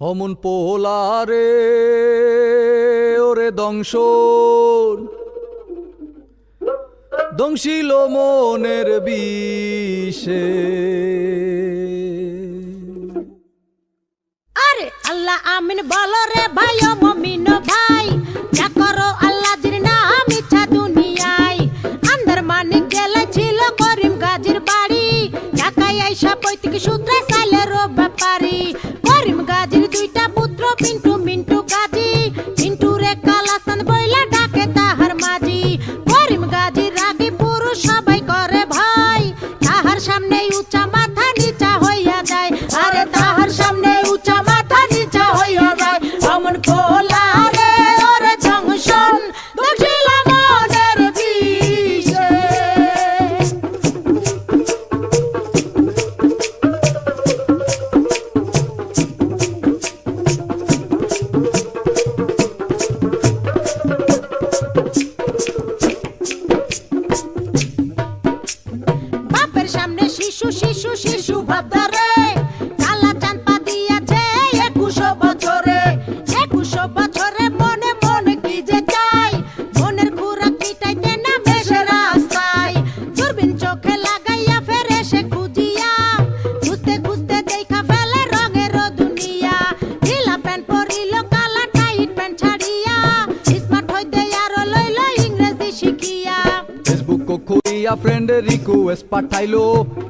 অমন পোলারে, ওরে দংশ দংশিল মনের বিষে। আরে আল্লাহ আমিন বলো রে ভাই মমিন ভাই। শিশু ভাবদারে কালা চাঁদ পা দিয়াছে একুশো বছরে। একুশো বছরে মনে মনে কি যে চাই? মনের খুরা কিটাইতে না বেশে রাস্তায়। দূরবীন চোখে লাগাইয়া ফেরে সে খুঁজিয়া। খুঁজতে খুঁজতে দেখা ফেলে রঙের দুনিয়া। ঢিলা প্যান্ট পরিল, কালা টাইট প্যান্ট ছাড়িয়া। স্মার্ট হইতে আরও লইল ইংরেজি শিখিয়া। ফেসবুক করিয়া ফ্রেন্ড রিকোয়েস্ট পাঠাইলো।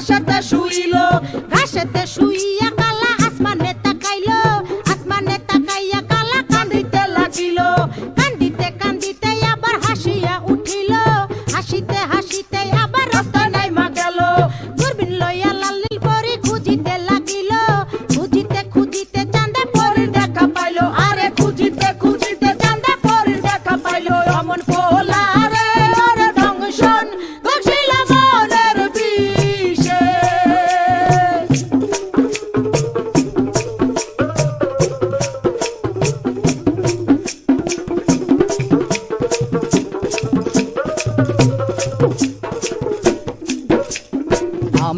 ঘাসেতে শুইল ঘাসেতে